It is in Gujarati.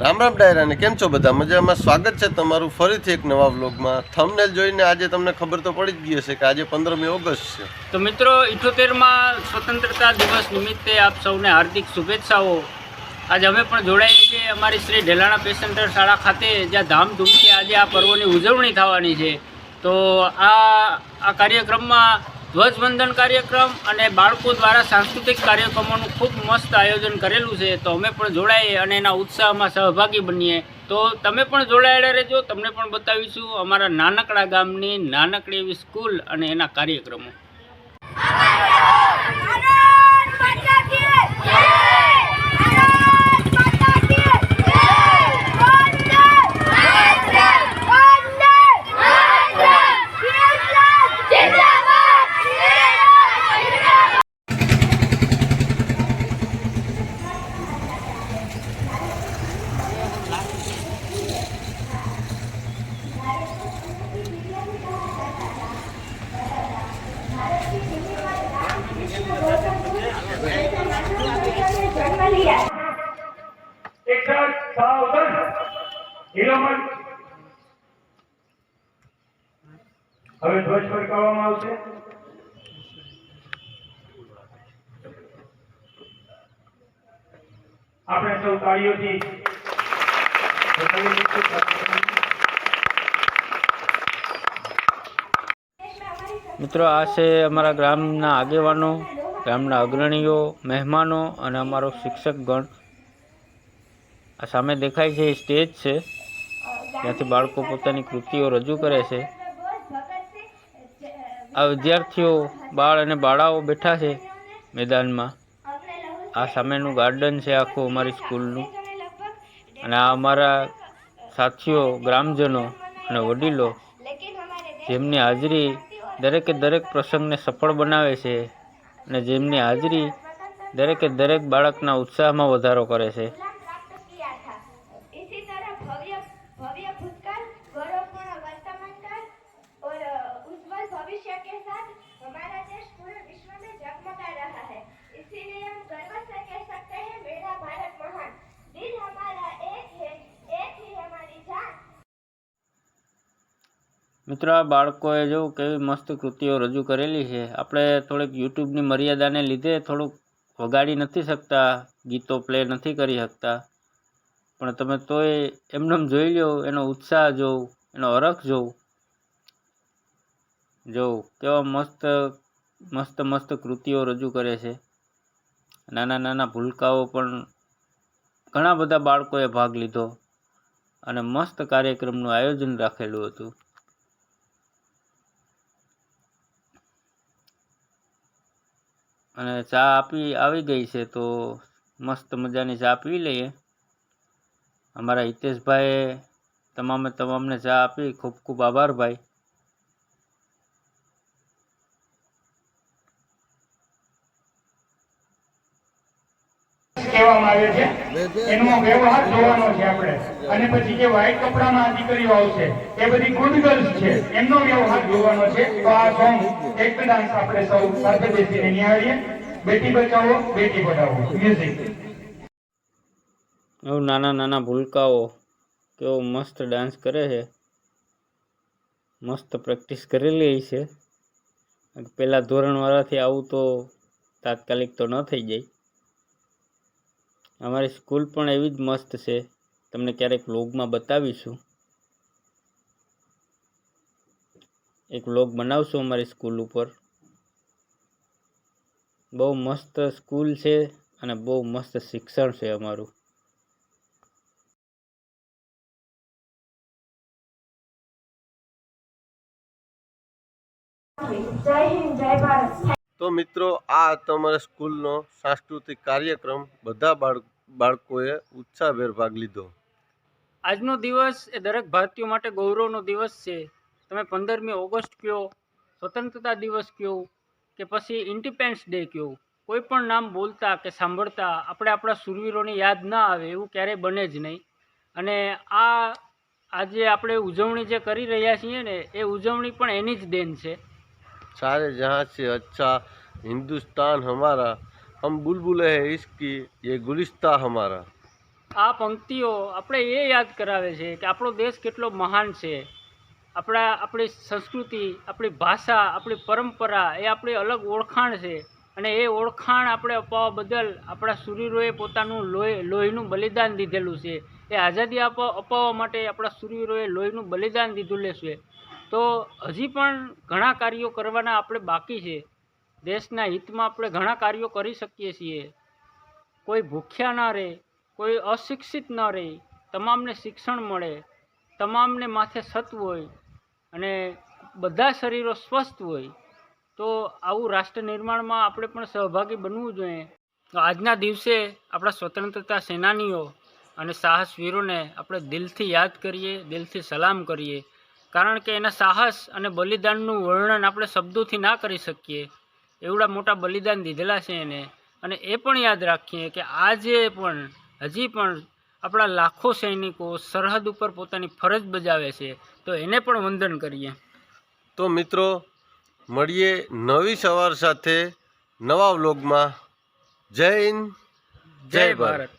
રામ રામ ડાયરાને, કેમ છો બધા? મજામાં? સ્વાગત છે તમારું ફરીથી એક નવા વ્લોગમાં. થંબનેલ જોઈને આજે તમને ખબર તો પડી જ ગઈ હશે કે આજે પંદરમી ઓગસ્ટ છે. તો મિત્રો, ઇઠોતેરમાં સ્વતંત્રતા દિવસ નિમિત્તે આપ સૌને હાર્દિક શુભેચ્છાઓ. આજે અમે પણ જોડાઈએ છીએ અમારી શ્રી ઢેલાણા પેસેન્ટર શાળા ખાતે, જ્યાં ધામધૂમથી આજે આ પર્વની ઉજવણી થવાની છે. તો આ આ કાર્યક્રમમાં ધ્વજવંદન કાર્યક્રમ અને બાળકો દ્વારા સાંસ્કૃતિક કાર્યક્રમોનું ખૂબ મસ્ત આયોજન કરેલું છે. તો અમે પણ જોડાઈએ અને એના ઉત્સાહમાં સહભાગી બનીએ. તો તમે પણ જોડાયેલા રહેજો. તમને પણ બતાવીશું અમારા નાનકડા ગામની નાનકડી એવી સ્કૂલ અને એના કાર્યક્રમો. હવે ધ્વજ ફરકાવવામાં આવશે. આપણે સૌ તાળીઓથી મિત્રો, આ છે અમારા ગ્રામના આગેવાનો ગામના અગ્રણીઓ, મહેમાનો અને અમારો શિક્ષકગણ. આ સામે દેખાય છે, એ સ્ટેજ છે. ત્યાંથી બાળકો પોતાની કૃતિઓ રજૂ કરે છે. આ વિદ્યાર્થીઓ, બાળ અને બાળાઓ બેઠા છે મેદાનમાં. આ સામેનું ગાર્ડન છે આખું અમારી સ્કૂલનું. અને આ અમારા સાથીઓ, ગ્રામજનો અને વડીલો જેમની હાજરી દરેકે દરેક પ્રસંગને સફળ બનાવે છે અને જેમની હાજરી દરેકે દરેક બાળકના ઉત્સાહમાં વધારો કરે છે. મિત્રો, આ બાળકોએ જો કેવી મસ્ત કૃતિઓ રજૂ કરેલી છે. આપણે થોડીક યુટ્યુબની મર્યાદાને લીધે થોડુંક વગાડી નથી શકતા, ગીતો પ્લે નથી કરી શકતા. પણ તમે તોય એમને જોઈ લો એનો ઉત્સાહ જોઉં, એનો અરખ જોઉં. જોઉં, કેવા મસ્ત મસ્ત મસ્ત કૃતિઓ રજૂ કરે છે. નાના નાના ભૂલકાઓ પણ ઘણા બધા બાળકોએ ભાગ લીધો અને મસ્ત કાર્યક્રમનું આયોજન રાખેલું હતું. અને ચા આપી આવી ગઈ છે તો મસ્ત મજાની ચા પી લઈએ. અમારા હિતેશભાઈએ તમામે તમામને ચા આપી ખૂબ ખૂબ આભાર ભાઈ. કહેવામાં આવે છે. એનો વ્યવહાર જોવાનો છે આપણે. અને પછી જે વ્હાઈટ કપડામાં દીકરીઓ આવશે, એ બધી ગુડ ગર્લ્સ છે. એમનો વ્યવહાર જોવાનો છે. તો આ સોંગ એક ડાન્સ આપણે સૌ સાથે બેસીને નિહાળીએ. બેટી બચાવો, બેટી પઢાવો. મ્યુઝિક એવું નાના નાના ભૂલકાઓ કેવો મસ્ત ડાન્સ કરે છે. મસ્ત પ્રેક્ટિસ કરેલી છે. પહેલાં ધોરણવાળાથી આવું તો તાત્કાલિક તો ન થઈ જાય. અમારી સ્કૂલ પણ એવી જ મસ્ત છે. તમને ક્યારેક વ્લોગમાં બતાવીશું. એક વ્લોગ બનાવશું અમારી સ્કૂલ ઉપર. બહુ મસ્ત સ્કૂલ છે અને બહુ મસ્ત શિક્ષણ છે અમારું. તો મિત્રો, આ હતો અમારા સ્કૂલનો સાંસ્કૃતિક કાર્યક્રમ બધા બાળકો બાળકોએ ઉત્સાહભેર ભાગ લીધો. આજનો દિવસ એ દરેક ભારતીયો માટે ગૌરવનો દિવસ છે. તમે પંદરમી ઓગસ્ટ કહો સ્વતંત્રતા દિવસ કહો કે પછી ઇન્ડિપેન્ડન્સ ડે કહો કોઈ પણ નામ બોલતા કે સાંભળતા આપણે આપણા શૂરવીરોની યાદ ના આવે એવું ક્યારેય બને જ નહીં. અને આ આજે આપણે ઉજવણી જે કરી રહ્યા છીએ ને એ ઉજવણી પણ એની જ દેન છે. સારે જહાં છે. અચ્છા હિન્દુસ્તાન હમારા હમ બુલબુલ હે ઇશ્કી યે ગુલિસ્તા હમારા. આ પંક્તિઓ આપણે એ યાદ કરાવે છે કે આપણો દેશ કેટલો મહાન છે. આપણા, આપણી સંસ્કૃતિ, આપણી ભાષા, આપણી પરંપરા એ આપણી અલગ ઓળખાણ છે. અને એ ઓળખાણ આપણે અપાવવા બદલ આપણા સૂર્યરોએ પોતાનું લોહી, લોહીનું બલિદાન દીધેલું છે. એ આઝાદી અપાવવા માટે આપણા સૂર્યરોએ લોહીનું બલિદાન દીધું છે. તો હજી પણ ઘણા કાર્યો કરવાના આપણે બાકી છે. દેશના હિતમાં આપણે ઘણા કાર્યો કરી શકીએ છીએ. કોઈ ભૂખ્યા ના રહે, કોઈ અશિક્ષિત ન રહે, તમામને શિક્ષણ મળે, તમામને માથે સત હોય અને બધા શરીરો સ્વસ્થ હોય, તો આવું રાષ્ટ્ર નિર્માણમાં આપણે પણ સહભાગી બનવું જોઈએ. આજના દિવસે આપણા સ્વતંત્રતા સેનાનીઓ અને સાહસવીરોને આપણે દિલથી યાદ કરીએ, દિલથી સલામ કરીએ. કારણ કે એના સાહસ અને બલિદાનનું વર્ણન આપણે શબ્દોથી ના કરી શકીએ. એવડા મોટા બલિદાન દીધેલા છે એને. અને એ પણ યાદ રાખીએ કે આજે પણ હજી પણ આપણા લાખો સૈનિકો સરહદ ઉપર પોતાની ફરજ બજાવે છે. તો એને પણ વંદન કરીએ. તો મિત્રો મળીએ નવી સવાર સાથે નવા વ્લોગમાં. જય હિન્દ જય ભારત.